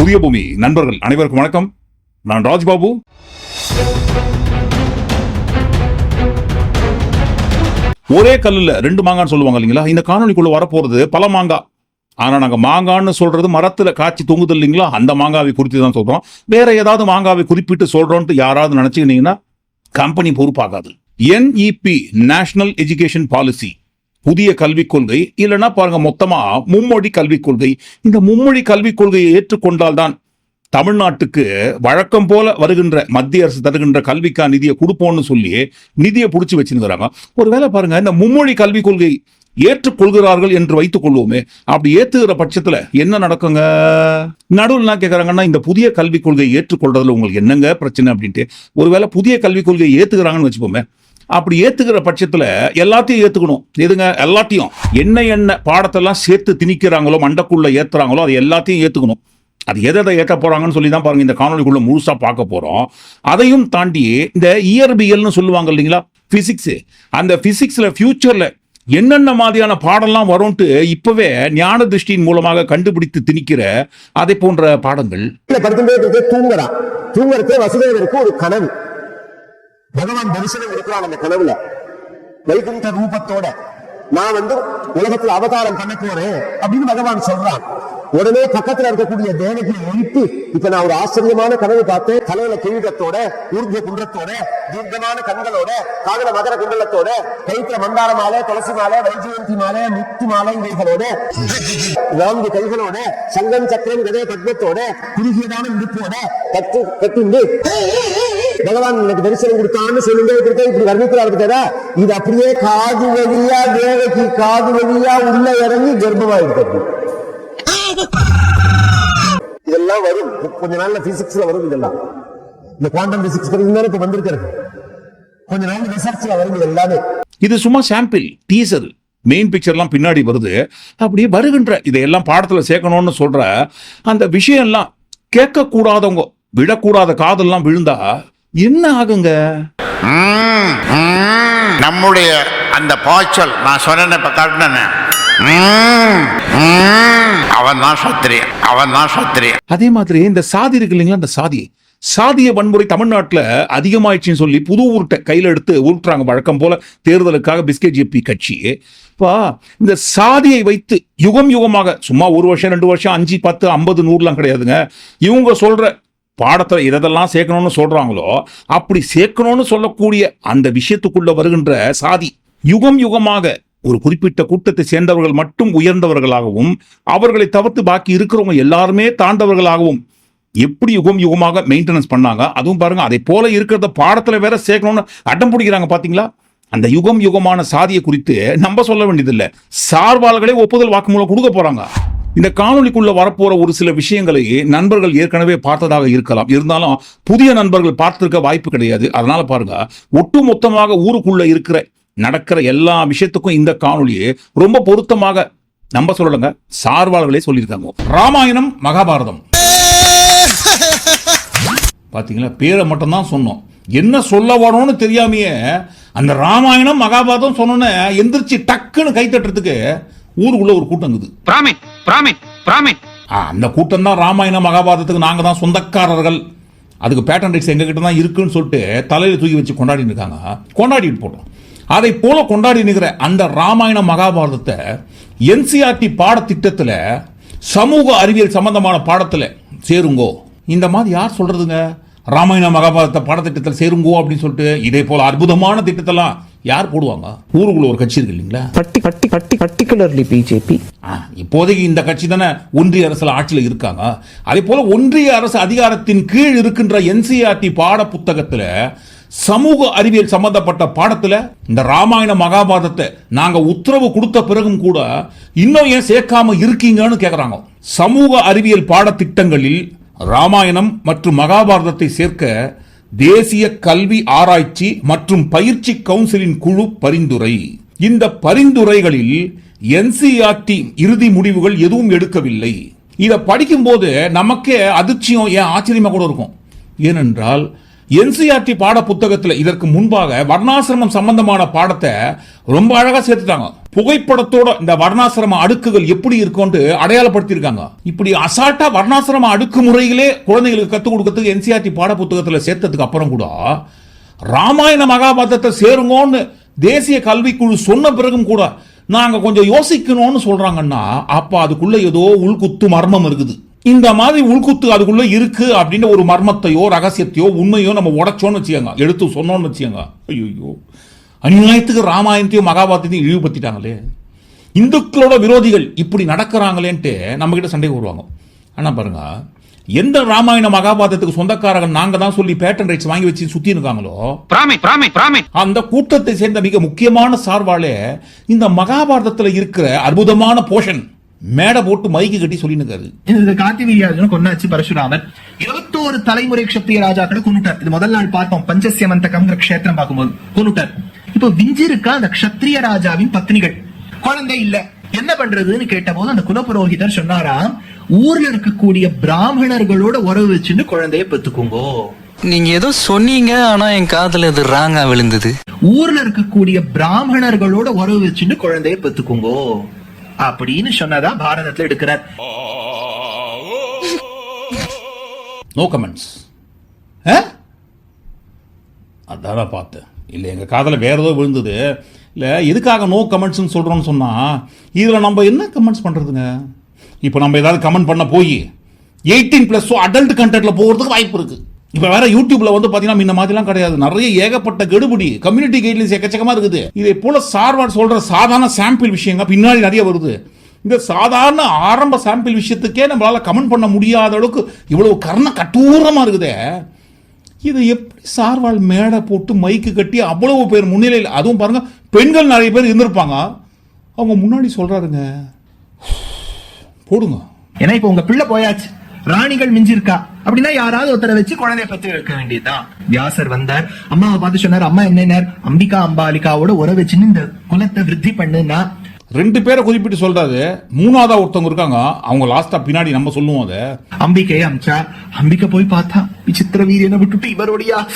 புதிய பூமி நண்பர்கள் அனைவருக்கும் வணக்கம். நான் ராஜ்பாபு. ஒரே கல்லுல ரெண்டு மாங்கான்னு சொல்லுவாங்க இல்லைங்களா? இந்த காணொலிக்குள்ள வரப்போறது பல மாங்காய் ஆனா நாங்க மாங்கான்னு சொல்றது மரத்துல காய்ச்சி தொங்குது இல்லைங்களா? அந்த மாங்காவை குறித்து தான் சொல்றோம். வேற ஏதாவது மாங்காவை குறிப்பிட்டு சொல்றோம்ட்டு யாராவது நினைச்சுக்கிட்டீங்கன்னா கம்பெனி பொறுப்பாகாது. என்இபி நேஷனல் எஜுகேஷன் பாலிசி புதிய கல்விக் கொள்கை இல்லைன்னா பாருங்க மொத்தமா மும்மொழி கல்விக் கொள்கை. இந்த மும்மொழி கல்விக் கொள்கையை ஏற்றுக்கொண்டால்தான் தமிழ்நாட்டுக்கு வழக்கம் போல வருகின்ற மத்திய அரசு தருகின்ற கல்விக்கா நிதியை கொடுப்போம்னு சொல்லி நிதியை பிடிச்சி வச்சுருக்கிறாங்க. ஒருவேளை பாருங்க இந்த மும்மொழி கல்விக் கொள்கை ஏற்றுக்கொள்கிறார்கள் என்று வைத்துக் கொள்வோமே அப்படி ஏத்துகிற பட்சத்துல என்ன நடக்குங்க? நடுவில் என்ன கேட்கறாங்கன்னா இந்த புதிய கல்விக் கொள்கையை ஏற்றுக்கொள்றதுல உங்களுக்கு என்னங்க பிரச்சனை அப்படின்ட்டு. ஒருவேளை புதிய கல்விக் கொள்கையை ஏத்துக்கிறாங்கன்னு வச்சுப்போமே அப்படி ஏத்துக்கிற பட்சத்துல எல்லாத்தையும் ஏத்துக்கணும். எதுங்க? எல்லாத்தையும். என்ன என்ன பாடத்தெல்லாம் சேர்த்து திணிக்கிறாங்களோ மண்டக்குள்ள ஏத்துறாங்களோ அது எல்லாத்தையும் ஏத்துக்கணும். அது எதை எதை ஏற்ற போறாங்கன்னு சொல்லி தான் பாருங்க இந்த காணொலிக்குள்ள முழுசா பார்க்க போறோம். அதையும் தாண்டி இந்த இயற்பியல்னு சொல்லுவாங்க இல்லைங்களா? பிசிக்ஸ் அந்த பிசிக்ஸ்ல ஃபியூச்சர்ல என்னென்ன மாதிரியான பாடம்லாம் வரும்ட்டு இப்பவே ஞான திருஷ்டியின் மூலமாக கண்டுபிடித்து திணிக்கிற அதை போன்ற பாடங்கள். தூங்குறான். தூங்குறதே வசுதேவருக்கு ஒரு கனவு. பகவான் தரிசனம் இருக்கிறான் அந்த கனவுல. வைகுண்ட ரூபத்தோட நான் வந்து உலகத்துல அவதாரம் பண்ண போறேன் அப்படின்னு பகவான் சொல்றான். உடனே பக்கத்துல இருக்கக்கூடிய தேவகியை எழுப்பி இப்ப நான் ஒரு ஆச்சரியமான கனவு பார்த்தேன். தலையில கிரீடத்தோட ஊர்ஜ குன்றத்தோட தீர்க்கமான கண்களோட காதல மகர குண்டலத்தோட கைத்துல மந்தார மாலை துளசி மாலை வைஜெயந்தி மாலை முத்து மாலை இவைகளோட நான்கு கைகளோட சங்கம் சக்கரம் கதை பத்மத்தோட குறுகியதான விடுப்போட கட்டு கட்டிண்டு பகவான் எனக்கு தரிசனம் கொடுத்தான்னு சொல்லுங்க கொடுத்தா இப்படி வர்ணிக்கிறாரு பார்த்தா இது அப்படியே காது வழியா தேவகி காது வழியா உள்ள இறங்கி கர்ப்பமா இருக்கிறது இதெல்லாம் வரும். கொஞ்ச நாள்ல பிசிக்ஸ்ல வரும் இதெல்லாம். இந்த குவாண்டம் பிசிக்ஸ் தானே இப்ப வந்திருக்கிறது. கொஞ்ச நாள் ரிசர்ச்ல வரும் இது எல்லாமே இது சும்மா சாம்பிள் டீசர் மெயின் பிக்சர்லாம் பின்னாடி வருது. அப்படியே வருகின்ற இதையெல்லாம் பாடத்துல சேர்க்கணும்னு சொல்ற அந்த விஷயம்லாம் கேட்கக்கூடாதவங்க விழக்கூடாத காதெல்லாம் விழுந்தா என்ன ஆகுங்க. நம்முடைய அந்த பாய்ச்சல் நான் சொன்னேன் இப்ப காட்டினேன். அவன் தான் சத்திரியன் அவன் தான் சத்திரியன் அதே மாதிரி இந்த சாதி இருக்கு இல்லைங்களா இந்த சாதி. சாதிய வன்முறை தமிழ்நாட்டில் அதிகமாயிடுச்சுன்னு சொல்லி புது உருட்டை கையில் எடுத்து உருட்டுறாங்க வழக்கம் போல தேர்தலுக்காக பிஸ்கெட் ஜேபி கட்சி. இப்போ இந்த சாதியை வைத்து யுகம் யுகமாக சும்மா ஒரு வருஷம் ரெண்டு வருஷம் அஞ்சு பத்து ஐம்பது நூறுலாம் கிடையாதுங்க. இவங்க சொல்ற பாடத்தில் எதெல்லாம் சேர்க்கணும்னு சொல்கிறாங்களோ அப்படி சேர்க்கணும்னு சொல்லக்கூடிய அந்த விஷயத்துக்குள்ளே வருகின்ற சாதி யுகம் யுகமாக ஒரு குறிப்பிட்ட கூட்டத்தை சேர்ந்தவர்கள் மட்டும் உயர்ந்தவர்களாகவும் அவர்களை தவிர்த்து பாக்கி இருக்கிறவங்க எல்லாருமே தாண்டவர்களாகவும் எப்படி யுகம் யுகமாக மெயின்டெனன்ஸ் பண்ணாங்க? அதுவும் பாருங்க அதை போல இருக்கிறத பாடத்தில் வேற சேர்க்கணும்னு அடம் பிடிக்கிறாங்க பார்த்தீங்களா அந்த யுகம் யுகமான சாதியை குறித்து நம்ம சொல்ல வேண்டியதில்லை. சார்பாளர்களே ஒப்புதல் வாக்குமூலம் கொடுக்க போறாங்க. இந்த காணொலிக்குள்ள வரப்போற ஒரு சில விஷயங்களை நண்பர்கள் ஏற்கனவே பார்த்ததாக இருக்கலாம். இருந்தாலும் புதிய நண்பர்கள் பார்த்திருக்க வாய்ப்பு கிடையாது. அதனால பாருங்க ஒட்டு மொத்தமாக ஊருக்குள்ள இருக்கிற நடக்கிற எல்லா விஷயத்துக்கும் இந்த காணொலியை ரொம்ப பொருத்தமாக நம்ம சொல்லலைங்க சார்வாளர்களே சொல்லியிருக்காங்க. ராமாயணம் மகாபாரதம். பாத்தீங்களா? பேரை மட்டும்தான் சொன்னோம். என்ன சொல்ல வரணும்னு தெரியாமையே அந்த ராமாயணம் மகாபாரதம் சொன்னோன்னே எந்திரிச்சு டக்குன்னு கை தட்டுறதுக்கு ஊருக்குள்ள ஒரு கூட்டம் இருக்குது. பிராமின் பிராமின். ஆ, அந்த கூட்டம் தான் ராமாயண மகாபாரதத்துக்கு நாங்கள் தான் சொந்தக்காரர்கள். அதுக்கு பேட்டன் ரைட்ஸ் எங்ககிட்ட தான் இருக்குன்னு சொல்லிட்டு தலையில் தூக்கி வச்சு கொண்டாடிட்டு இருக்காங்க. கொண்டாடிட்டு போட்டோம். அதை போல கொண்டாடி நிற்கிற அந்த ராமாயண மகாபாரதத்தை என்சிஆர்டி பாடத்திட்டத்தில் சமூக அறிவியல் சம்பந்தமான பாடத்தில் சேருங்கோ. இந்த மாதிரி யார் சொல்கிறதுங்க ராமாயண மகாபாரத பாடத்திட்டத்தில் சேருங்கோ அப்படின்னு சொல்லிட்டு இதே போல் அற்புதமான திட்டத்தெல்லாம் யார் போடுவாங்க? ஊருக்குள்ள ஒரு கட்சி இருக்கு இல்லைங்களா? பட்டி பட்டி பட்டி particularly பிஜேபி இப்போதைக்கு இந்த கட்சி தானே ஒன்றிய அரசுல ஆட்சியில் இருக்காங்க. அதே போல ஒன்றிய அரசு அதிகாரத்தின் கீழ் இருக்கின்ற என்சிஆர்டி பாட புத்தகத்துல சமூக அறிவியல் சம்பந்தப்பட்ட பாடத்துல இந்த ராமாயண மகாபாரதத்தை நாங்க உத்தரவு கொடுத்த பிறகும் கூட இன்னும் ஏன் சேர்க்காம இருக்கீங்கன்னு கேக்குறாங்க. சமூக அறிவியல் பாடத்திட்டங்களில் ராமாயணம் மற்றும் மகாபாரதத்தை சேர்க்க தேசிய கல்வி ஆராய்ச்சி மற்றும் பயிற்சி கவுன்சிலின் குழு பரிந்துரை. இந்த பரிந்துரைகளில் என்சிஆர்டி இறுதி முடிவுகள் எதுவும் எடுக்கவில்லை. இதை படிக்கும்போது நமக்கே அதிர்ச்சியும் ஏன் ஆச்சரியமா கூட இருக்கும். ஏனென்றால் என்சிஆர்டி பாட புத்தகத்தில் இதற்கு முன்பாக வர்ணாசிரமம் சம்பந்தமான பாடத்தை ரொம்ப அழகா சேர்த்துட்டாங்க. புகைப்படத்தோட இந்த வர்ணாசிரம அடுக்குகள் எப்படி இருக்கும்னு அடையாளப்படுத்தியிருக்காங்க. இப்படி அசால்ட்டா வர்ணாசிரம அடுக்கு முறையிலே குழந்தைகளுக்கு கத்துக் கொடுக்கறதுக்கு என்சிஆர்டி பாட புத்தகத்தில் சேர்த்ததுக்கு அப்புறம் கூட ராமாயண மகாபாரதத்தை சேருங்கன்னு தேசிய கல்விக்குழு சொன்ன பிறகும் கூட நாங்கள் கொஞ்சம் யோசிக்கணும்னு சொல்றாங்கன்னா அப்ப அதுக்குள்ள ஏதோ உள்குத்து மர்மம் இருக்குது. இந்த மாதிரி உள்குத்து அதுக்குள்ள இருக்கு அப்படின்னு ஒரு மர்மத்தையோ ரகசியத்தையோ உண்மையோ நம்ம உடைச்சோன்னு வச்சுக்கோங்க. எடுத்து சொன்னோம்னு வச்சுக்கோங்க. ஐயோ அநியாயத்துக்கு ராமாயணத்தையும் மகாபாரதத்தையும் இழிவுபடுத்திட்டாங்களே. இந்துக்களோட விரோதிகள் இப்படி நடக்கிறாங்களேன்ட்டு நம்ம கிட்ட சண்டை வருவாங்க. ஆனா பாருங்க எந்த ராமாயண மகாபாரதத்துக்கு சொந்தக்காரங்க நாங்க தான் சொல்லி பேட்டன் ரைட்ஸ் வாங்கி வச்சு சுத்தி இருக்காங்களோ? அந்த கூட்டத்தை சேர்ந்த மிக முக்கியமான சார்பாலே இந்த மகாபாரதத்துல இருக்கிற அற்புதமான போஷன். மேடை போட்டு மைக்கு கட்டி சொல்லினுக்காரு. இந்த கார்த்திவீரியார்ஜுன கொண்டாச்சு பரசுராமர் இருபத்தோரு தலைமுறை க்ஷத்திரிய ராஜாக்களை கொண்டுட்டார் இது முதல் நாள் பார்த்தோம். பஞ்சசியமந்தகம்ங்கிற க்ஷேத்திரம் பார்க்கும்போது கொண்டுட்டார் இப்போ விஞ்சிருக்கா அந்த க்ஷத்திரிய ராஜாவின் பத்னிகள்? குழந்தை இல்ல. என்ன பண்றதுன்னு கேட்டபோது அந்த குலபுரோகிதர் சொன்னாராம் ஊர்ல இருக்கக்கூடிய பிராமணர்களோட உறவு வச்சுன்னு குழந்தைய பெத்துக்குங்கோ. நீங்க ஏதோ சொன்னீங்க ஆனா என் காதுல இது ராங்கா விழுந்தது. ஊர்ல இருக்கக்கூடிய பிராமணர்களோட உறவு வச்சுன்னு குழந்தைய பெத்துக்குங்கோ. அப்படின்னு சொன்னதா பாரதத்துல எடுக்கிறார். நோ கமெண்ட்ஸ் அதான் பார்த்தேன். இல்லை எங்கள் காதில் வேற ஏதோ விழுந்தது. இல்லை எதுக்காக நோ கமெண்ட்ஸ்னு சொல்கிறோன்னு சொன்னால் இதில் நம்ம என்ன கமெண்ட்ஸ் பண்ணுறதுங்க இப்போ நம்ம ஏதாவது கமெண்ட் பண்ண போய் எயிட்டீன் ப்ளஸ் அடல்ட் கண்டென்ட்டில் போகிறதுக்கு வாய்ப்பு இருக்குது இப்போ வேற யூடியூப்ல வந்து பார்த்தீங்கன்னா இந்த மாதிரிலாம் கிடையாது. நிறைய ஏகப்பட்ட கெடுபடி கம்யூனிட்டி கைட்லைன்ஸ் எக்கச்சக்கமாக இருக்குது. இதை போல சார்வார் சொல்கிற சாதாரண சாம்பிள் விஷயங்க பின்னாடி நிறைய வருது. இந்த சாதாரண ஆரம்ப சாம்பிள் விஷயத்துக்கே நம்மளால கமெண்ட் பண்ண முடியாத அளவுக்கு இவ்வளவு கர்ண கட்டூரமாக இருக்குதே. இதை எப்படி சார்வால் மேடை போட்டு மைக்கு கட்டி அவ்வளவு பேர் முன்னிலையில் அதுவும் பாருங்க பெண்கள் நிறைய பேர் இருந்திருப்பாங்க. அவங்க முன்னாடி சொல்றாருங்க. போடுங்க. ஏன்னா இப்போ உங்க பிள்ளை போயாச்சு. ராணிகள் மிஞ்சிருக்கா? அப்படின்னா யாராவது ஒருத்தரை வச்சு குழந்தைய பத்தி வைக்க வேண்டியதுதான். வியாசர் வந்தார். அம்மாவை பார்த்து சொன்னார் அம்மா என்ன அம்பிகா அம்பாலிகாவோட உறவு வச்சுன்னு இந்த குலத்தை விருத்தி பண்ணுனா ரெண்டு பேரை குறிப்பிட்டு சொல்றாரு. மூணாவதா ஒருத்தவங்க இருக்காங்க. அவங்க லாஸ்டா பின்னாடி நம்ம சொல்லுவோம் அதை. அம்பிகையை அமிச்சா அம்பிகை போய் பார்த்தா விசித்திர வீரியனை விட்டுட்டு இவரோடையா?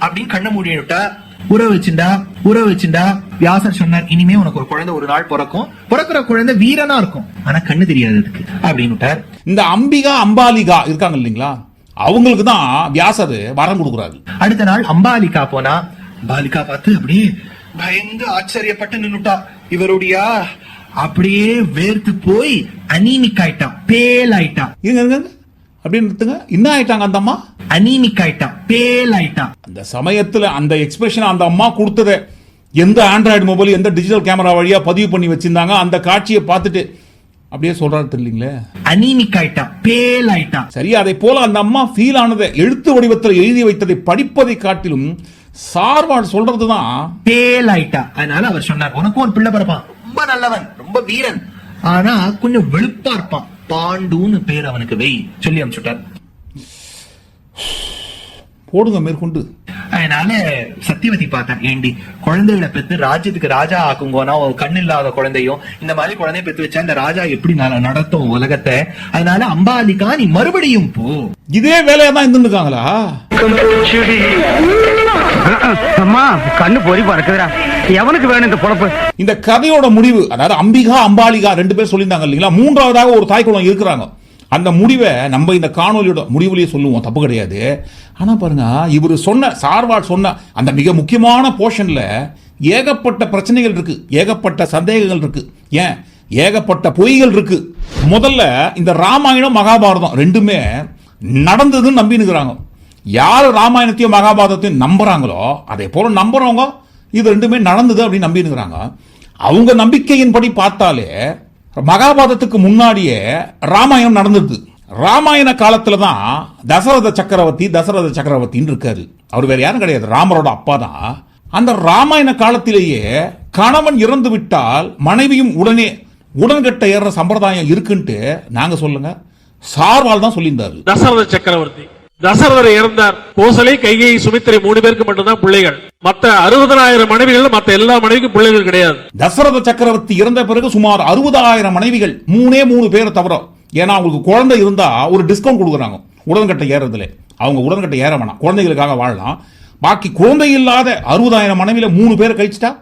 அப்படின்னு கண்ண மூடிட்டா உற வச்சுண்டா உற வச்சுண்டா. வியாசர் சொன்னார் இனிமே உனக்கு ஒரு குழந்தை ஒரு நாள் பிறக்கும். பிறக்கிற குழந்தை வீரனா இருக்கும். ஆனா கண்ணு தெரியாது அதுக்கு. அப்படின்னு இந்த அம்பிகா அம்பாலிகா இருக்காங்க இல்லைங்களா? அவங்களுக்கு தான் வியாசர் வரம் கொடுக்குறாரு. அடுத்த நாள் அம்பாலிகா போனா பாலிகா பார்த்து அப்படியே பயந்து ஆச்சரியப்பட்டு நின்னுட்டா. இவருடையா அப்படியே வேர்த்து போய் அனீமிக் ஆயிட்டான் பேல் ஆயிட்டான். இருங்க. நிறுத்துங்க என்ன ஆயிட்டாங்க அந்த அம்மா? அனீமிக் ஆயிட்டான் பேல் ஆயிட்டான் அந்த சமயத்துல அந்த எக்ஸ்பிரஷன் அந்த அம்மா கொடுத்தத எந்த ஆண்ட்ராய்டு மொபைல் எந்த டிஜிட்டல் கேமரா வழியா பதிவு பண்ணி வச்சிருந்தாங்க அந்த காட்சியை பார்த்துட்டு அப்படியே சொல்றாரு தெரியலீங்களே? அனீமிக் ஆயிட்டான் பேல் ஆயிட்டான் சரி அதை போல அந்த அம்மா ஃபீல் ஆனதை எழுத்து வடிவத்தில் எழுதி வைத்ததை படிப்பதை காட்டிலும் சார்வாட் சொல்றதுதான் பேல் ஆயிட்டான் அதனால அவர் சொன்னார் உனக்கும் ஒரு பிள்ளை பிறப்பான். ரொம்ப நல்லவன் ரொம்ப வீரன். ஆனா கொஞ்சம் வெளுப்பா இருப்பான். பாண்டுன்னு பேர் அவனுக்கு வை. சொல்லி அனுப்பிச்சுட்டார் போடுங்க மேற்கொண்டு. அதனால சத்தியவதி பார்த்தான். ஏண்டி குழந்தைகளை பெத்து ராஜ்யத்துக்கு ராஜா ஆக்குங்கோனா ஒரு கண் இல்லாத குழந்தையும் இந்த மாதிரி குழந்தைய பெத்து வச்சா இந்த ராஜா எப்படி நட- நடத்தும் உலகத்தை? அதனால அம்பாலிகா நீ மறுபடியும் போ. இதே வேலையா தான் இருந்துருக்காங்களா அம்மா கண்ணு பொறி பறக்குதுடா. எவனுக்கு வேணும் இந்த பொழப்பு? இந்த கதையோட முடிவு அதாவது அம்பிகா அம்பாலிகா ரெண்டு பேர் சொல்லியிருந்தாங்க இல்லைங்களா? மூன்றாவதாக ஒரு தாய் குளம் இருக்கிறாங்க. அந்த முடிவை நம்ம இந்த காணொலியோட முடிவுலேயே சொல்லுவோம் தப்பு கிடையாது. ஆனால் பாருங்க இவர் சொன்ன சார்வார் சொன்ன அந்த மிக முக்கியமான போர்ஷனில் ஏகப்பட்ட பிரச்சனைகள் இருக்கு ஏகப்பட்ட சந்தேகங்கள் இருக்கு. ஏன்? ஏகப்பட்ட பொய்கள் இருக்கு. முதல்ல இந்த ராமாயணம் மகாபாரதம் ரெண்டுமே நடந்ததுன்னு நம்பினுக்கிறாங்க. யார் ராமாயணத்தையும் மகாபாரதத்தையும் நம்புறாங்களோ அதே போல நம்புறவங்க இது ரெண்டுமே நடந்தது அப்படின்னு நம்பினுங்கிறாங்க அவங்க நம்பிக்கையின்படி பார்த்தாலே மகாபாரதத்துக்கு முன்னாடியே ராமாயணம் நடந்தது. ராமாயண காலத்துல தான் தசரத சக்கரவர்த்தி தசரத சக்கரவர்த்தின்னு இருக்காரு. அவர் வேற யாரும் கிடையாது. ராமரோட அப்பா தான். அந்த ராமாயண காலத்திலேயே கணவன் இறந்து விட்டால் மனைவியும் உடனே உடன்கட்ட ஏற சம்பிரதாயம் இருக்குன்ட்டு நாங்க சொல்லுங்க. சார்வால் தான் சொல்லியிருந்தாரு. தசரத சக்கரவர்த்தி. தசரதர் இறந்தார். கோசலை கைகை சுமித்திரை மூணு பேருக்கு மட்டும்தான் பிள்ளைகள். மத்த அறுபதனாயிரம் மனைவிகள் மத்த எல்லா மனைவிக்கும் பிள்ளைகள் கிடையாது. தசரத சக்கரவர்த்தி இறந்த பிறகு சுமார் அறுபதாயிரம் மனைவிகள் மூணே மூணு பேர் தவிர ஏன்னா அவங்களுக்கு குழந்தை இருந்தா ஒரு டிஸ்கவுண்ட் கொடுக்குறாங்க. உடன்கட்டை ஏறதுல அவங்க உடன்கட்டை ஏற வேணாம். குழந்தைகளுக்காக வாழலாம். பாக்கி குழந்தை இல்லாத அறுபதாயிரம் மனைவியில மூணு பேர் கழிச்சிட்டா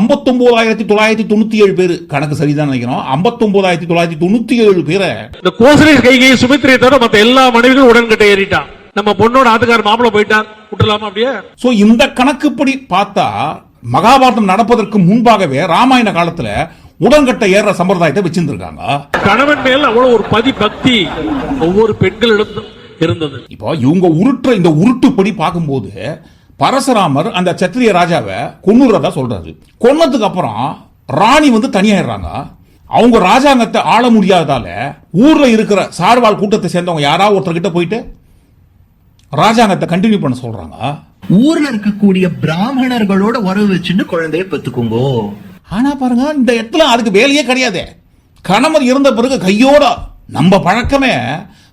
ஐம்பத்தொன்பதாயிரத்தி தொள்ளாயிரத்தி தொண்ணூத்தி ஏழு பேர் கணக்கு சரிதான் நினைக்கிறோம். ஐம்பத்தொன்பதாயிரத்தி தொள்ளாயிரத்தி தொண்ணூத்தி ஏழு பேரை இந்த கோசலை கைகை சுமித்திரை தவிர மத்த எல்லா மனைவிகளும் உடன்கட்டை ஏறிட்டான். நம்ம பொண்ணோட ஆத்துக்கார மாப்பிள போயிட்டார் விட்டுலாமா அப்படியே? சோ இந்த கணக்குப்படி பார்த்தா மகாபாரதம் நடப்பதற்கு முன்பாகவே ராமாயண காலத்துல உடன்கட்டை ஏறுற சம்பிரதாயத்தை வச்சிருந்திருக்காங்க. கணவன் மேல் அவ்வளவு ஒரு பதி பக்தி ஒவ்வொரு பெண்களிடம் இருந்தது. இப்போ இவங்க உருட்டுற இந்த உருட்டுப்படி பார்க்கும்போது பரசுராமர் அந்த சத்திரிய ராஜாவை கொன்னுறதா சொல்றாரு. கொன்னதுக்கு அப்புறம் ராணி வந்து தனியாயிடுறாங்க. அவங்க ராஜாங்கத்தை ஆள முடியாததால ஊர்ல இருக்கிற சார்வால் கூட்டத்தை சேர்ந்தவங்க யாராவது ஒருத்தர்கிட்ட போயிட்டு ராஜாங்கத்தை கண்டினியூ பண்ண சொல்றாங்க. ஊர்ல இருக்கக்கூடிய பிராமணர்களோட உறவு வச்சுன்னு குழந்தைய பெத்துக்குங்கோ. ஆனா பாருங்க இந்த இடத்துல அதுக்கு வேலையே கிடையாது. கணவர் இருந்த பிறகு கையோட நம்ம பழக்கமே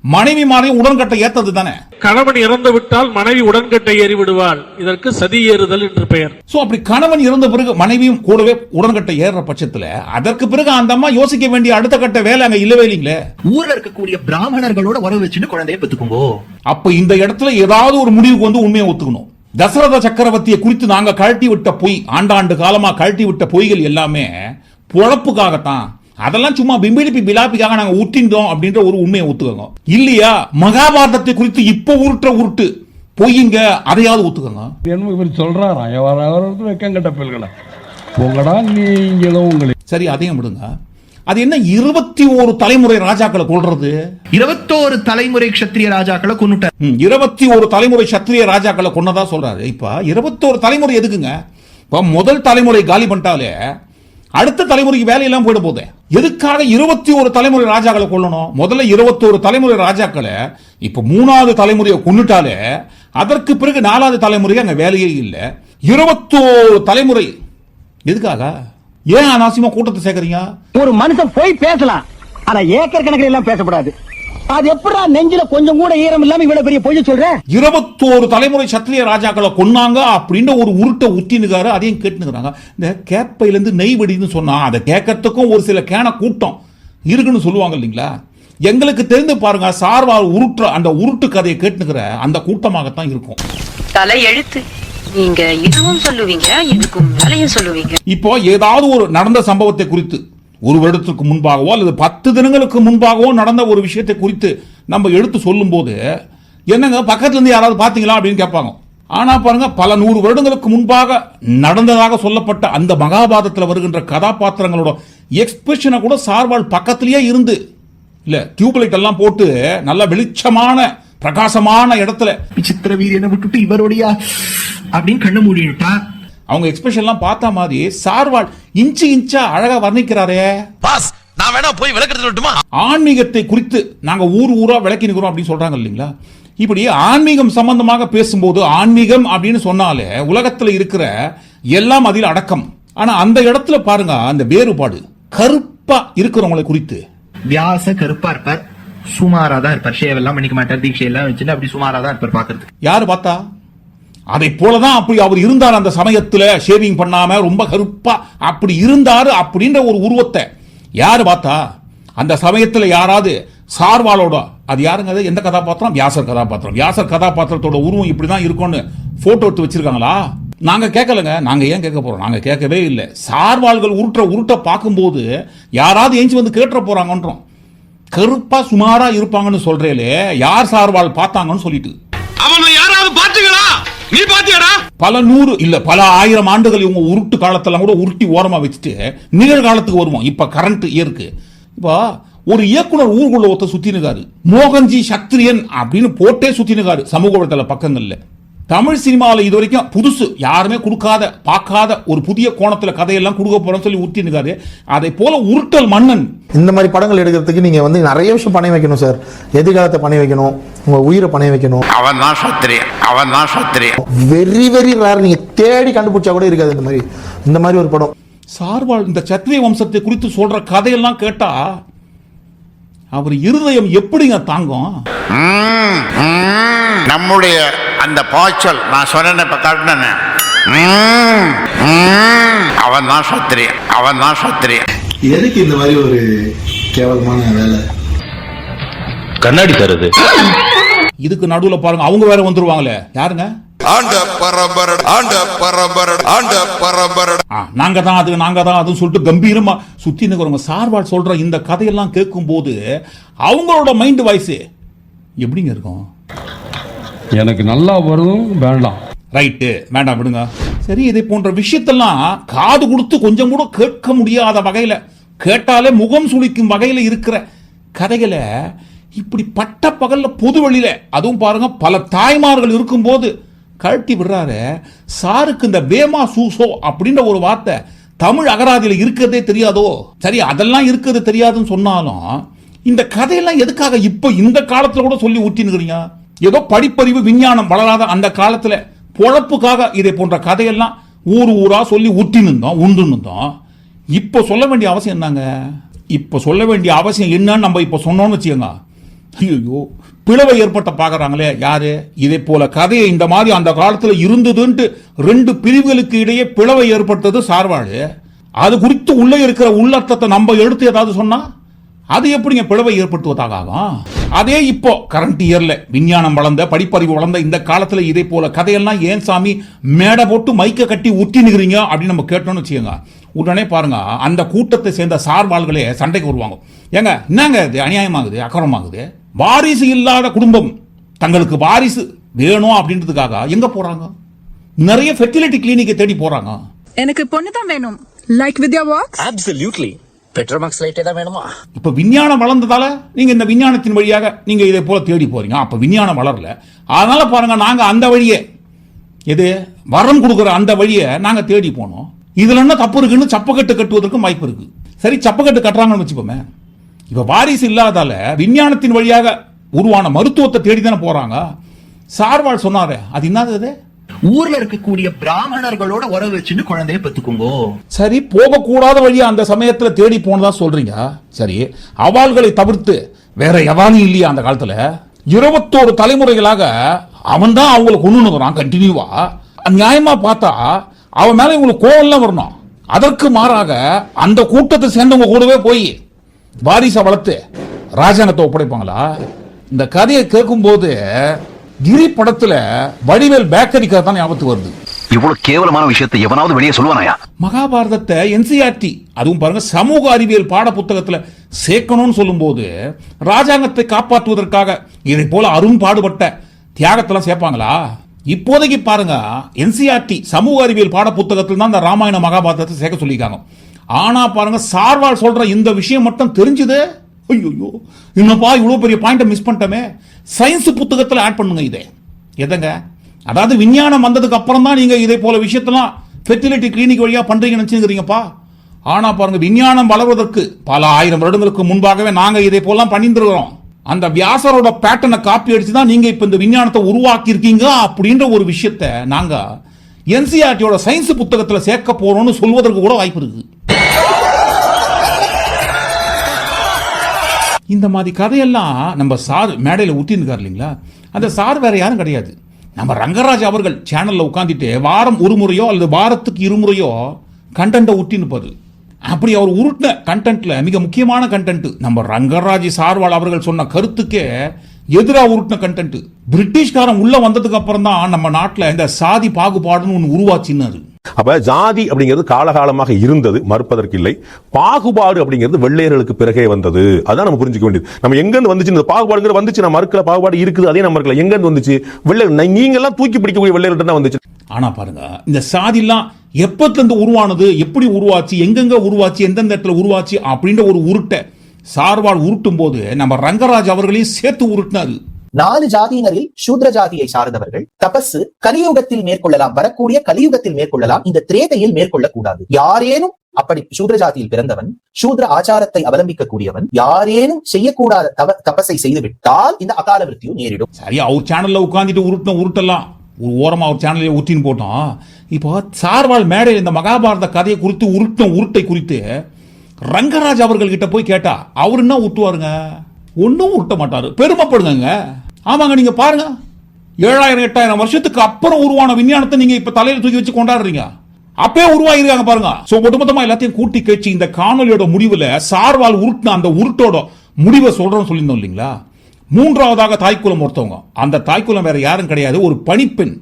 மனைவி மாறையும் உடன்கட்டை ஏத்தது தானே? கணவன் இறந்து விட்டால் மனைவி உடன்கட்டை ஏறி விடுவாள் இதற்கு சதி ஏறுதல் என்று பெயர். சோ அப்படி கணவன் இருந்த பிறகு மனைவியும் கூடவே உடன்கட்டை ஏறுற பட்சத்துல அதற்கு பிறகு அந்த அம்மா யோசிக்க வேண்டிய அடுத்த கட்ட வேலை அங்க இல்லவே இல்லைங்களே? ஊர்ல இருக்கக்கூடிய பிராமணர்களோட உறவு வச்சுன்னு குழந்தைய பெத்துக்குங்கோ. அப்ப இந்த இடத்துல ஏதாவது ஒரு முடிவுக்கு வந்து உண்மையை ஒத்துக்கணும். தசரத சக்கரவர்த்தியை குறித்து நாங்க கழட்டி விட்ட பொய் ஆண்டாண்டு காலமா கழட்டி விட்ட பொய்கள் எல்லாமே பொழப்புக்காகத்தான் அதெல்லாம் சும்மா பிம்பிலிப்பி பிலாப்பிக்காக நாங்க உட்டிந்தோம் அப்படின்ற ஒரு உண்மையை ஒத்துக்கோங்க இல்லையா? மகாபாரதத்தை குறித்து இப்ப உருட்டுற உருட்டு. பொய்யுங்க அதையாவது ஒத்துக்கோங்க என்ன இவர் சொல்றாராம் எவராவது வெக்கங்கட்ட பிள்ளைகளை? உங்கடா நீங்களும் உங்களை. சரி அதையும் விடுங்க. அது என்ன இருபத்தி ஒரு தலைமுறை ராஜாக்களை கொள்றது இருபத்தோரு தலைமுறை க்ஷத்திரிய ராஜாக்களை கொன்னுட்டார். ம், இருபத்தி ஒரு தலைமுறை சத்திரிய ராஜாக்களை கொன்னதா சொல்றாரு. இப்ப இருபத்தோரு தலைமுறை எதுக்குங்க? இப்ப முதல் தலைமுறை காலி பண்ணிட்டாலே அடுத்த தலைமுறைக்கு வேலையெல்லாம் போயிட போகுது எதுக்காக இருபத்தி ஒரு தலைமுறை ராஜாக்களை கொள்ளணும் முதல்ல இருபத்தோரு தலைமுறை ராஜாக்களை இப்ப மூணாவது தலைமுறையை கொண்டுட்டாலே அதற்கு பிறகு நாலாவது தலைமுறைக்கு அங்க வேலையே இல்லை. இருபத்தோரு தலைமுறை. எதுக்காக? ஏன் அனாவசியமா கூட்டத்தை சேர்க்கறீங்க? ஒரு மனுஷன் போய் பேசலாம். ஆனா ஏக்கர் கணக்கில் எல்லாம் பேசப்படாது. அது எப்படா நெஞ்சில கொஞ்சம் கூட ஈரம் இல்லாம இவ்வளவு பெரிய பொய்ய சொல்ற? இருபத்தோரு தலைமுறை சத்திரிய ராஜாக்களை கொன்னாங்க அப்படின்ற ஒரு உருட்டை உத்தினுக்காரு அதையும் கேட்டுனுக்குறாங்க இந்த கேப்பையில இருந்து நெய் வெடின்னு சொன்னா அதை கேட்கறதுக்கும் ஒரு சில கேன கூட்டம் இருக்குன்னு சொல்லுவாங்க இல்லைங்களா? எங்களுக்கு தெரிந்து பாருங்க சார்வார் உருட்டுற அந்த உருட்டு கதையை கேட்டுனுக்கிற அந்த கூட்டமாகத்தான் இருக்கும். தலை எழுத்து நீங்க இதுவும் சொல்லுவீங்க இதுக்கும் மேலையும் சொல்லுவீங்க. இப்போ ஏதாவது ஒரு நடந்த சம்பவத்தை குறித்து ஒரு வருடத்துக்கு முன்பாகவோ அல்லது பத்து தினங்களுக்கு முன்பாகவோ நடந்த ஒரு விஷயத்தை குறித்து நம்ம எடுத்து சொல்லும்போது என்னங்க பக்கத்துலேருந்து யாராவது பார்த்தீங்களா அப்படின்னு கேட்பாங்க. ஆனால் பாருங்க பல நூறு வருடங்களுக்கு முன்பாக நடந்ததாக சொல்லப்பட்ட அந்த மகாபாரதத்தில் வருகின்ற கதாபாத்திரங்களோட எக்ஸ்பிரஷனை கூட சார்வால் பக்கத்திலேயே இருந்து இல்லை டியூப்லைட் எல்லாம் போட்டு நல்ல வெளிச்சமான பிரகாசமான இடத்துல விசித்திர வீரியனை விட்டுட்டு இவருடைய அப்படின்னு கண்ணு மூடிட்டா அவங்க எக்ஸ்பிரஷன்லாம் பார்த்த மாதிரி சார்வால் இன்ச்சு இன்ச்சா அழகா வர்ணிக்கிறாரே. பாஸ் நான் வேணா போய் விளக்கெடுத்து வரட்டுமா? ஆன்மீகத்தை குறித்து நாங்க ஊர் ஊரா விளக்கி நிற்கிறோம் அப்படின்னு சொல்றாங்க இல்லைங்களா? இப்படி ஆன்மீகம் சம்பந்தமாக பேசும்போது ஆன்மீகம் அப்படின்னு சொன்னாலே உலகத்துல இருக்கிற எல்லாம் அதில் அடக்கம். ஆனா அந்த இடத்துல பாருங்க அந்த வேறுபாடு. கருப்பா இருக்கிறவங்களை குறித்து. வியாச கருப்பா இருப்பார். சுமாரா தான் இருப்பார். ஷேவ் எல்லாம் பண்ணிக்க மாட்டார். தீட்சை எல்லாம் வச்சுட்டு அப்படி சுமாரா தான் இருப்பார் பாக்குறதுக்கு யாரு பார்த்தா? அதை போலதான் அப்படி அவர் இருந்தார் அந்த சமயத்தில் ஷேவிங் பண்ணாம ரொம்ப கருப்பா அப்படி இருந்தாரு அப்படின்ற ஒரு உருவத்தை யாரு பார்த்தா? அந்த சமயத்தில் யாராவது சார்வாளோட அது யாருங்க அது? எந்த கதாபாத்திரம்? வியாசர் கதாபாத்திரம். வியாசர் கதாபாத்திரத்தோட உருவம் இப்படி தான் இருக்கும்னு போட்டோ எடுத்து வச்சிருக்காங்களா? நாங்க கேட்கலங்க. நாங்க ஏன் கேட்க போறோம்? நாங்க கேட்கவே இல்லை. சார்வாள்கள் உருட்ட உருட்ட பார்க்கும்போது யாராவது ஏஞ்சி வந்து கேட்டுற போறாங்கன்றோம். கருப்பா சுமாரா இருப்பாங்கன்னு சொல்றேலே யார் சார்வாள் பார்த்தாங்கன்னு சொல்லிட்டு. அவனை யாராவது பார்த்துக்கலாம் நீ பாத்தியாடா? பல நூறு இல்ல பல ஆயிரம் ஆண்டுகள் இவங்க உருட்டு காலத்தெல்லாம் கூட உருட்டி ஓரமா வச்சுட்டு நிகழ்காலத்துக்கு வருவோம். இப்ப கரண்ட் இயற்கு இப்போ ஒரு இயக்குனர் ஊருக்குள்ள ஒருத்தர் சுத்தினுக்காரு. மோகன்ஜி சத்திரியன் அப்படின்னு போட்டே சுத்தினுக்காரு சமூக வலைதள பக்கங்கள்ல. தமிழ் சினிமாவில் இது வரைக்கும் புதுசு யாருமே கொடுக்காத பார்க்காத ஒரு புதிய கோணத்துல கதையெல்லாம் கொடுக்க போறோம்னு சொல்லி உருட்டினுக்காரு அதை போல உருட்டல் மன்னன். இந்த மாதிரி படங்கள் எடுக்கிறதுக்கு நீங்க வந்து நிறைய விஷயம் பணம் வைக்கணும் சார். எதிர்காலத்தை பணம் வைக்கணும் உங்க உயிரை பணம் வைக்கணும். அவன் தான் சத்திரியன் அவன் தான் சத்திரியன் வெரி வெரி ரேர் நீங்க தேடி கண்டுபிடிச்சா கூட இருக்காது இந்த மாதிரி. இந்த மாதிரி ஒரு படம். சார்பால் இந்த சத்திரிய வம்சத்தை குறித்து சொல்ற கதையெல்லாம் கேட்டா அவர் இருதயம் எப்படிங்க தாங்கும். நம்முடைய அந்த பாய்ச்சல் நான் சொன்னேன் இப்ப காட்டினேன் அவன் தான் சத்திரியன் அவன் தான் சத்திரியன் எதுக்கு இந்த மாதிரி ஒரு கேவலமான வேலை? கண்ணாடி தருது. இதுக்கு நடுவுல பாருங்க அவங்க வேற வந்துருவாங்களே. யாருங்க? ஆண்ட பரம்பர ஆண்ட பரம்பர ஆண்ட பரம்பர ஆ, நாங்க தான் அது நாங்க தான் அதுன்னு சொல்லிட்டு கம்பீரமா சுத்தி நிக்கிறவங்க சார்வால் சொல்ற இந்த கதையெல்லாம் கேட்கும் போது அவங்களோட மைண்ட் வாய்ஸ் எப்படிங்க இருக்கும்? எனக்கு நல்லா வரும் வேண்டாம். ரைட்டு வேண்டாம் விடுங்க. சரி இதை போன்ற விஷயத்தெல்லாம் காது கொடுத்து கொஞ்சம் கூட கேட்க முடியாத வகையில கேட்டாலே முகம் சுளிக்கும் வகையில இருக்கிற கதைகளை இப்படி பட்ட பகல்ல பொது வெளியில அதுவும் பாருங்க பல தாய்மார்கள் இருக்கும்போது கழட்டி விடுறாரு. சாருக்கு இந்த பேமா சூசோ அப்படின்ற ஒரு வார்த்தை தமிழ் அகராதியில் இருக்கிறதே தெரியாதோ? சரி அதெல்லாம் இருக்கிறது தெரியாதுன்னு சொன்னாலும் இந்த கதையெல்லாம் எதுக்காக இப்போ இந்த காலத்தில் கூட சொல்லி ஊற்றினுக்கிறீங்க ஏதோ படிப்பறிவு விஞ்ஞானம் வளராத அந்த காலத்தில் பொழப்புக்காக இதை போன்ற கதையெல்லாம் ஊர் ஊராக சொல்லி ஊட்டி நின்றோம் உண்டுன்னு நின்றோம் இப்போ சொல்ல வேண்டிய அவசியம் என்னங்க? இப்போ சொல்ல வேண்டிய அவசியம் என்னன்னு நம்ம இப்போ சொன்னோம்னு வச்சுக்கோங்க. ஐயோ பிளவை ஏற்பட்ட பார்க்குறாங்களே யாரு? இதே போல கதையை இந்த மாதிரி அந்த காலத்தில் இருந்ததுன்ட்டு ரெண்டு பிரிவுகளுக்கு இடையே பிளவை ஏற்பட்டது சார்பாடு அது குறித்து உள்ளே இருக்கிற உள்ளர்த்தத்தை நம்ம எடுத்து ஏதாவது சொன்னா அது எப்படிங்க பிளவை ஏற்படுத்துவதாக ஆகும்? அதே இப்போ கரண்ட் இயர்ல விஞ்ஞானம் வளர்ந்த படிப்பறிவு வளர்ந்த இந்த காலத்துல இதே போல கதையெல்லாம் ஏன் சாமி மேடை போட்டு மைக்க கட்டி ஒட்டினுக்கிறீங்க அப்படின்னு நம்ம கேட்டோம்னு வச்சுக்கோங்க. உடனே பாருங்க அந்த கூட்டத்தை சேர்ந்த சார்பாள்களே சண்டைக்கு வருவாங்க. ஏங்க என்னங்க இது? அநியாயமாகுது? அக்கறமாகுது வாரிசு இல்லாத குடும்பம். தங்களுக்கு வாரிசு வேணும் அப்படின்றதுக்காக எங்க போறாங்க? நிறைய ஃபெர்டிலிட்டி கிளினிக்கை தேடி போறாங்க. எனக்கு பொண்ணு தான் வேணும். Like Vidya Vox absolutely Petromax லைட்டே தான் வேணுமா? இப்ப விஞ்ஞானம் வளர்ந்ததால நீங்க இந்த விஞ்ஞானத்தின் வழியாக நீங்க இதை போல தேடி போறீங்க. அப்ப விஞ்ஞானம் வளரல. அதனால பாருங்க நாங்க அந்த வழியே எது? வரம் கொடுக்குற அந்த வழியை நாங்க தேடி போனோம். இதுல என்ன தப்பு இருக்குன்னு சப்பக்கட்டு கட்டுவதற்கும் வாய்ப்பு இருக்கு. சரி சப்பக்கட்டு கட்டுறாங்கன்னு வச்சுப்போமே இப்ப வாரிசு இல்லாதால விஞ்ஞானத்தின் வழியாக உருவான மருத்துவத்தை தேடி தானே போறாங்க. சார்வாள் சொன்னாரு அது என்னது ஊர்ல இருக்கக்கூடிய பிராமணர்களோட உறவு வச்சுட்டு குழந்தைய பெத்துக்குங்கோ. சரி போகக்கூடாத வழியா அந்த சமயத்துல தேடி போனதா சொல்றீங்க. சரி அவாள்களை தவிர்த்து வேற எவாலும் இல்லையா அந்த காலத்துல? இருபத்தோரு தலைமுறைகளாக அவன் தான் அவங்களை கொண்டு கண்டினியூவா நியாயமா பார்த்தா அவன் மேல இவங்களுக்கு கோவம்லாம் வரணும். அதற்கு மாறாக அந்த கூட்டத்தை சேர்ந்தவங்க கூடவே போய் வாரிசை வளர்த்து ராஜாங்கத்தை ஒப்படைப்பாங்களா? இந்த கதையை கேட்கும்போது கிரி படத்துல வடிவேல் பேக்கரி கதை தான் ஞாபகத்துக்கு வருது. இவ்வளவு கேவலமான விஷயத்தை எவனாவது வெளியே சொல்லுவானாயா? மகாபாரதத்தை என்சிஆர்டி அதுவும் பாருங்க சமூக அறிவியல் பாட புத்தகத்துல சேர்க்கணும்னு சொல்லும்போது ராஜாங்கத்தை காப்பாற்றுவதற்காக இதை போல அரும் பாடுபட்ட தியாகத்தெல்லாம் சேர்ப்பாங்களா? இப்போதைக்கு பாருங்க என்சிஆர்டி சமூக அறிவியல் பாட புத்தகத்தில் தான் இந்த ராமாயண மகாபாரதத்தை சேர்க்க சொல்லியிருக்காங்க. ஆனா பாருங்க சார்வால் சொல்ற இந்த விஷயம் மட்டும் தெரிஞ்சுது? ஐயோ இன்னப்பா இவ்வளோ பெரிய பாயிண்ட்டை மிஸ் பண்ணிட்டோமே. சயின்ஸ் புத்தகத்தில் ஆட் பண்ணுங்க இதை. எதங்க? அதாவது விஞ்ஞானம் வந்ததுக்கு அப்புறம் தான் நீங்க இதே போல விஷயத்தெல்லாம் ஃபெர்டிலிட்டி கிளினிக் வழியாக பண்ணுறீங்கன்னு நினைச்சுக்கிறீங்கப்பா ஆனால் பாருங்க விஞ்ஞானம் வளர்வதற்கு பல ஆயிரம் வருடங்களுக்கு முன்பாகவே நாங்கள் இதே போலாம் பண்ணியிருக்கிறோம் அந்த வியாசரோட பேட்டர்னை காப்பி அடிச்சு தான் நீங்கள் இப்போ இந்த விஞ்ஞானத்தை உருவாக்கியிருக்கீங்க அப்படின்ற ஒரு விஷயத்தை நாங்கள் என்சிஆர்டியோட சயின்ஸ் புத்தகத்தில் சேர்க்க போகிறோன்னு சொல்வதற்கு கூட வாய்ப்பு இருக்குது இந்த மாதிரி கதையெல்லாம் நம்ம சார் மேடையில் ஊட்டிருக்கார் இல்லைங்களா? அந்த சார் வேறு யாரும் கிடையாது. நம்ம ரங்கராஜ் அவர்கள் சேனலில் உட்காந்துட்டு வாரம் ஒரு முறையோ அல்லது வாரத்துக்கு இருமுறையோ கண்டென்ட்டை ஊட்டினுப்பாரு அப்படி அவர் உருட்டின கண்டென்ட்டில் மிக முக்கியமான கண்டென்ட்டு நம்ம ரங்கராஜ் சார்வால் அவர்கள் சொன்ன கருத்துக்கே எதிராக உருட்டின கண்டென்ட்டு பிரிட்டிஷ்காரன் உள்ளே வந்ததுக்கு அப்புறம் தான் நம்ம நாட்டில் இந்த சாதி பாகுபாடுன்னு ஒன்று உருவாச்சின்னு அப்ப ஜாதி அப்படிங்கிறது காலகாலமாக இருந்தது மறுப்பதற்கு இல்லை பாகுபாடு அப்படிங்கிறது வெள்ளையர்களுக்கு பிறகே வந்தது. அதான் நம்ம புரிஞ்சுக்க வேண்டியது. நம்ம எங்க இருந்து வந்துச்சு? இந்த பாகுபாடுங்கிற வந்துச்சு. நம்ம மறுக்கல பாகுபாடு இருக்குது அதே நம்ம மறுக்கல. எங்க இருந்து வந்துச்சு? வெள்ளை நீங்க எல்லாம் தூக்கி பிடிக்கக்கூடிய வெள்ளையர்கள் தான் வந்துச்சு. ஆனா பாருங்க இந்த சாதிலாம் எப்பத்திலிருந்து உருவானது எப்படி உருவாச்சு எங்கெங்க உருவாச்சு எந்தெந்த இடத்துல உருவாச்சு அப்படின்ற ஒரு உருட்டை சார்வால் உருட்டும் போது நம்ம ரங்கராஜ் அவர்களையும் சேர்த்து உருட்டினாரு. நாலு ஜாதியினரில் சூத்ர ஜாதியை சார்ந்தவர்கள் தபசு கலியுகத்தில் மேற்கொள்ளலாம் வரக்கூடிய கலியுகத்தில் மேற்கொள்ளலாம் இந்த திரேதையில் மேற்கொள்ளக்கூடாது. யாரேனும் அப்படி சூத்ர ஜாதியில் பிறந்தவன் சூத்ர ஆச்சாரத்தை அவலம்பிக்க கூடியவன் யாரேனும் செய்யக்கூடாத தவ தபசை செய்து விட்டால் இந்த அகால விருத்தியும் நேரிடும். சரி அவர் சேனல்ல உட்காந்துட்டு உருட்டும் உருட்டலாம் ஒரு ஓரமா அவர் சேனல்ல ஊத்தின்னு போட்டோம் இப்போ சார்வால் மேடையில் இந்த மகாபாரத கதையை குறித்து உருட்டும் உருட்டை குறித்து ரங்கராஜ் அவர்கள் கிட்ட போய் கேட்டா அவர் என்ன ஊட்டுவாருங்க? ஒன்றும் உருட்ட மாட்டாரு. பெருமைப்படுங்க ஆமாங்க நீங்க பாருங்க. ஏழாயிரம் எட்டாயிரம் வருஷத்துக்கு அப்புறம் உருவான விஞ்ஞானத்தை நீங்க இப்ப தலையில தூக்கி வச்சு கொண்டாடுறீங்க. அப்பே உருவாகிருக்காங்க பாருங்க. சோ ஒட்டுமொத்தமா எல்லாத்தையும் கூட்டி கழிச்சு இந்த காணொலியோட முடிவுல சார்வால் உருட்டின அந்த உருட்டோட முடிவை சொல்றோம்னு சொல்லியிருந்தோம் இல்லைங்களா? மூன்றாவதாக தாய்க்குலம் ஒருத்தவங்க. அந்த தாய்க்குலம் வேற யாரும் கிடையாது. ஒரு பணிப்பெண்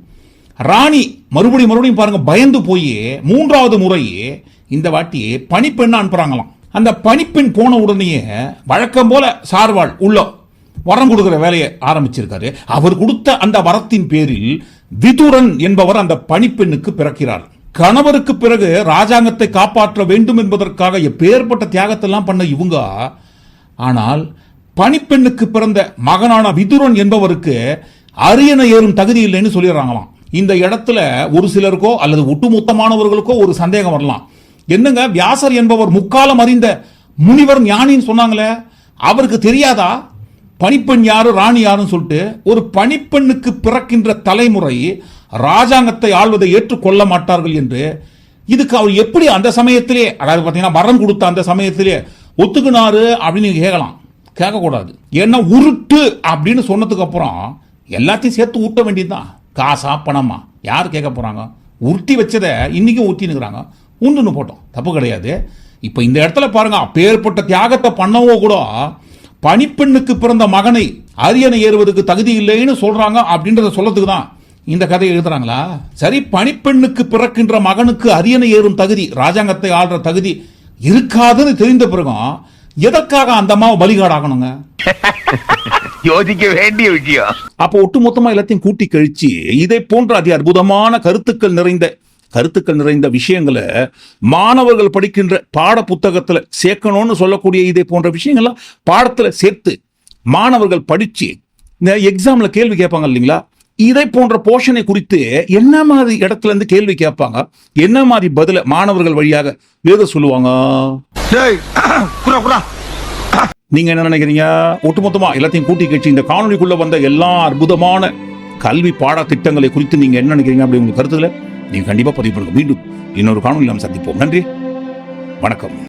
ராணி மறுபடியும் மறுபடியும் பாருங்க பயந்து போய் மூன்றாவது முறையே இந்த வாட்டி பணிப்பெண்ணை அனுப்புறாங்களாம். அந்த பணிப்பெண் போன உடனேயே வழக்கம் போல சார்வாள் உள்ள வரம் கொடுக்கிற வேலையை ஆரம்பிச்சிருக்காரு. அவர் கொடுத்த அந்த வரத்தின் பேரில் விதுரன் என்பவர் அந்த பணிப்பெண்ணுக்கு பிறக்கிறார். கணவருக்கு பிறகு ராஜாங்கத்தை காப்பாற்ற வேண்டும் என்பதற்காக எப்பேற்பட்ட தியாகத்தெல்லாம் பண்ண இவங்க ஆனால் பணிப்பெண்ணுக்கு பிறந்த மகனான விதுரன் என்பவருக்கு அரியணை ஏறும் தகுதி இல்லைன்னு சொல்லிடுறாங்களாம். இந்த இடத்துல ஒரு சிலருக்கோ அல்லது ஒட்டுமொத்தமானவர்களுக்கோ ஒரு சந்தேகம் வரலாம். என்னங்க வியாசர் என்பவர் முக்காலம் அறிந்த முனிவர் ஞானின்னு சொன்னாங்களே அவருக்கு தெரியாதா? பணிப்பெண் யாரு ராணி யாருன்னு சொல்லிட்டு ஒரு பணிப்பெண்ணுக்கு பிறக்கின்ற தலைமுறை ராஜாங்கத்தை ஆள்வதை ஏற்றுக்கொள்ள மாட்டார்கள் என்று இதுக்கு அவர் எப்படி அந்த சமயத்திலே அதாவது பார்த்தீங்கன்னா வரம் கொடுத்த அந்த சமயத்திலே ஒத்துக்கினாரு அப்படின்னு கேட்கலாம். கேட்கக்கூடாது. ஏன்னா உருட்டு அப்படின்னு சொன்னதுக்கு அப்புறம் எல்லாத்தையும் சேர்த்து ஊட்ட வேண்டியதுதான். காசா பணமா? யார் கேட்க போறாங்க? உருட்டி வச்சதை இன்னைக்கும் ஊற்றி உண்டுன்னு போட்டோம். தப்பு கிடையாது. இப்போ இந்த இடத்துல பாருங்க அப்பேற்பட்ட தியாகத்தை பண்ணவோ கூட பணிப்பெண்ணுக்கு பிறந்த மகனை அரியணை ஏறுவதற்கு தகுதி இல்லைன்னு சொல்றாங்க அப்படின்றத சொல்லத்துக்கு தான் இந்த கதையை எழுதுறாங்களா? சரி பணிப்பெண்ணுக்கு பிறக்கின்ற மகனுக்கு அரியணை ஏறும் தகுதி ராஜாங்கத்தை ஆள்ற தகுதி இருக்காதுன்னு தெரிந்த பிறகும் எதற்காக அந்த அம்மாவை பலிகாடாகணுங்க? யோசிக்க வேண்டிய விஷயம். அப்போ ஒட்டுமொத்தமா எல்லாத்தையும் கூட்டி கழிச்சு இதை போன்ற அதி அற்புதமான கருத்துக்கள் நிறைந்த கருத்துக்கள் நிறைந்த விஷயங்களை மாணவர்கள் படிக்கின்ற பாட புத்தகத்துல சேர்க்கணும்னு சொல்லக்கூடிய இதை போன்ற விஷயங்கள்லாம் பாடத்துல சேர்த்து மாணவர்கள் படிச்சு இந்த எக்ஸாம்ல கேள்வி கேட்பாங்க இல்லைங்களா? இதை போன்ற போஷனை குறித்து என்ன மாதிரி இடத்துல இருந்து கேள்வி கேட்பாங்க? என்ன மாதிரி பதில மாணவர்கள் வழியாக எழுத சொல்லுவாங்க? நீங்க என்ன நினைக்கிறீங்க? ஒட்டுமொத்தமா எல்லாத்தையும் கூட்டி கட்சி இந்த காணொலிக்குள்ள வந்த எல்லா அற்புதமான கல்வி பாடத்திட்டங்களை குறித்து நீங்க என்ன நினைக்கிறீங்க அப்படி உங்க கருத்துல நீங்கள் கண்டிப்பாக பதிவு பண்ணுங்க. மீண்டும் இன்னொரு காணொலி நாம் சந்திப்போம். நன்றி. வணக்கம்.